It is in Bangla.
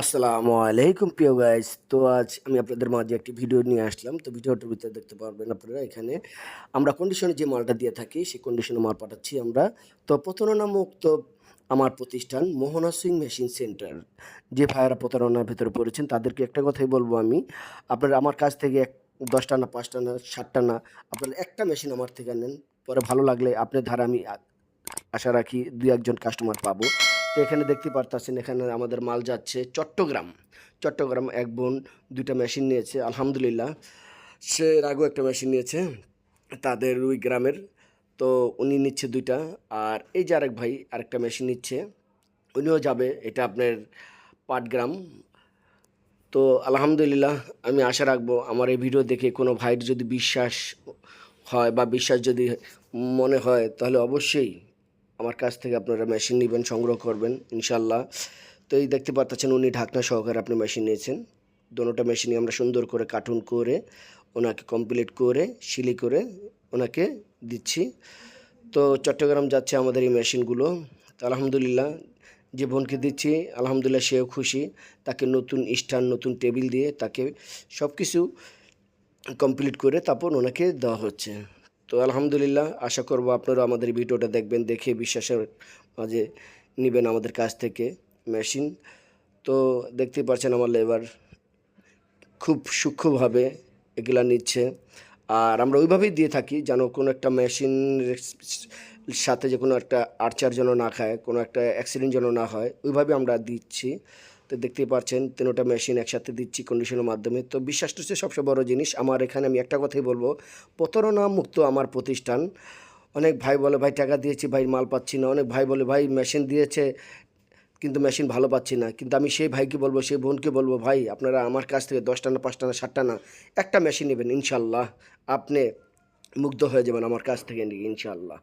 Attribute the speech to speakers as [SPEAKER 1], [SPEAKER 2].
[SPEAKER 1] আসসালামু আলাইকুম প্রিয় গাইস তো আজ আমি আপনাদের মাঝে একটি ভিডিও নিয়ে আসলাম। তো ভিডিওটার ভিতরে দেখতে পারবেন আপনারা এখানে, আমরা কন্ডিশনে যে মালটা দিয়ে থাকি, সেই কন্ডিশনে মাল পাঠাচ্ছি আমরা। তো প্রতারণা মুক্ত আমার প্রতিষ্ঠান মোহনা সিং মেশিন সেন্টার, যে ভাইয়েরা প্রতারণার ভেতরে পড়েছেন, তাদেরকে একটা কথাই বলব আমি। আপনারা আমার কাছ থেকে এক, দশটা না, পাঁচটা না, সাতটা না, আপনারা একটা মেশিন আমার থেকে নেন। পরে ভালো লাগলে আপনার ধারা আমি আশা রাখি দুই একজন কাস্টমার পাবো। তো এখানে দেখতে পারতেছেন, এখানে আমাদের মাল যাচ্ছে চট্টগ্রাম। চট্টগ্রাম এক বোন দুইটা মেশিন নিয়েছে, আলহামদুলিল্লাহ। সে এর আগেও একটা মেশিন নিয়েছে, তাদের ওই গ্রামের। তো উনি নিচ্ছে দুইটা, আর এই যে আরেক ভাই আরেকটা মেশিন নিচ্ছে, উনিও যাবে, এটা আপনার পাটগ্রাম। তো আলহামদুলিল্লাহ, আমি আশা রাখব আমার এই ভিডিও দেখে কোনো ভাইয়ের যদি বিশ্বাস হয় বা বিশ্বাস যদি মনে হয়, তাহলে অবশ্যই আমার কাছ থেকে আপনারা মেশিন নেবেন, সংগ্রহ করবেন ইনশাল্লাহ তো এই দেখতে পাচ্ছেন উনি ঢাকনা সহকারে আপনি মেশিন নিয়েছেন। দোনোটা মেশিনই আমরা সুন্দর করে কার্টুন করে, ওনাকে কমপ্লিট করে শিলি করে ওনাকে দিচ্ছি। তো চট্টগ্রাম যাচ্ছে আমাদের এই মেশিনগুলো তো আলহামদুলিল্লাহ, যে বোনকে দিচ্ছি, আলহামদুলিল্লাহ সেও খুশি। তাকে নতুন স্ট্যান্ড নতুন টেবিল দিয়ে তাকে সব কিছু কমপ্লিট করে তারপর ওনাকে দেওয়া হচ্ছে। তো আলহামদুলিল্লাহ, আশা করব আপনারা আমাদের ভিডিওটা দেখবেন, দেখে বিশ্বাসের মাঝে নেবেন আমাদের কাছ থেকে মেশিন। তো দেখতেই পাচ্ছেন আমার লেবার খুব সূক্ষ্মভাবে এগুলা নিচ্ছে। আর আমরা ওইভাবেই দিয়ে থাকি, যেন কোনো একটা মেশিন সাথে যে কোনো একটা আর্চার যেন না খায়, কোনো একটা অ্যাক্সিডেন্ট যেন না হয়, ওইভাবে আমরা দিচ্ছি। তো দেখতেই পাচ্ছেন, তিনোটা মেশিন একসাথে দিচ্ছি কন্ডিশনের মাধ্যমে। তো বিশ্বাসটা হচ্ছে সবচেয়ে বড় জিনিস, আমার এখানে আমি একটা কথাই বলব প্রতারণা মুক্ত আমার প্রতিষ্ঠান। অনেক ভাই বলে, ভাই, টাকা দিয়েছি, ভাই, মাল পাচ্ছি না। অনেক ভাই বলে, ভাই মেশিন দিয়েছে, কিন্তু মেশিন ভালো পাচ্ছি না। কিন্তু আমি সেই ভাইকে বলব, সেই বোনকে বলব, ভাই, আপনারা আমার কাছ থেকে দশটা না, পাঁচটা না, সাতটা না, একটা মেশিন নেবেন ইনশাল্লাহ আপনি মুগ্ধ হয়ে যাবেন আমার কাছ থেকে ইনশাল্লাহ